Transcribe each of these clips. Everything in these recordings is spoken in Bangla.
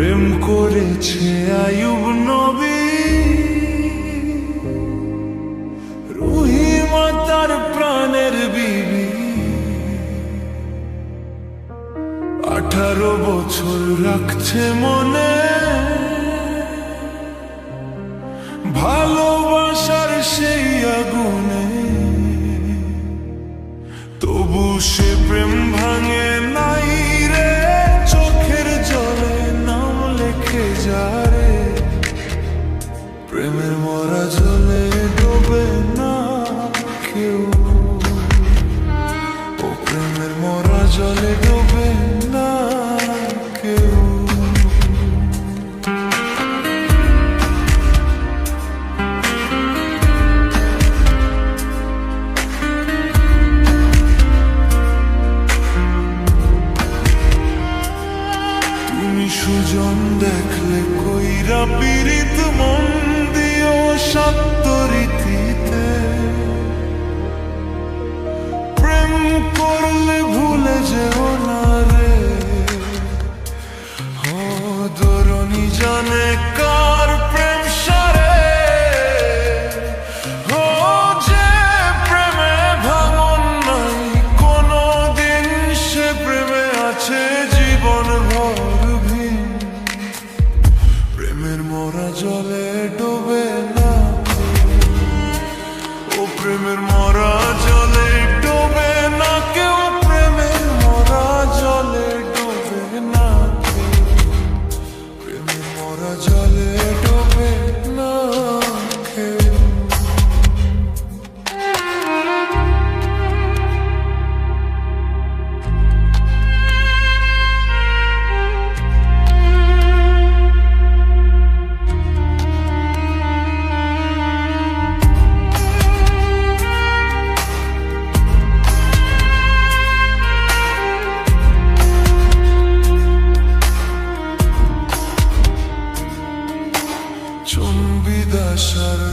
প্রেম করেছে আয়ুব নবী। রুহি তার প্রাণের বিবি। আঠারো বছর রাখছে মনে। সুজন দেখলে কইরা পীড়িত মন্দির দিও সত্য রীতি। জলে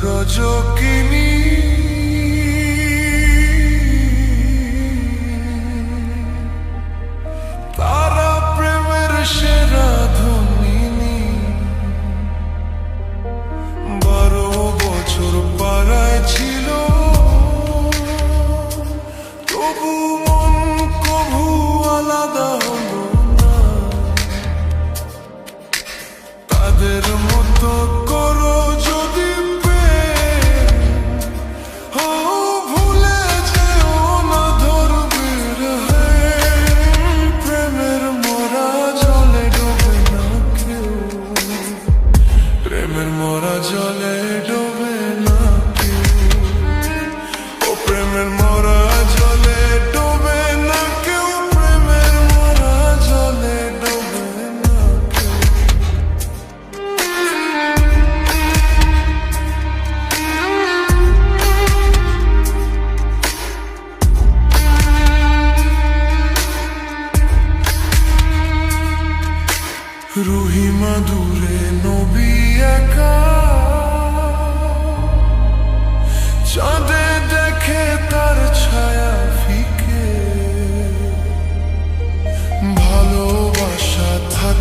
রজকিনী মোরা জলে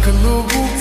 Nunca no Google.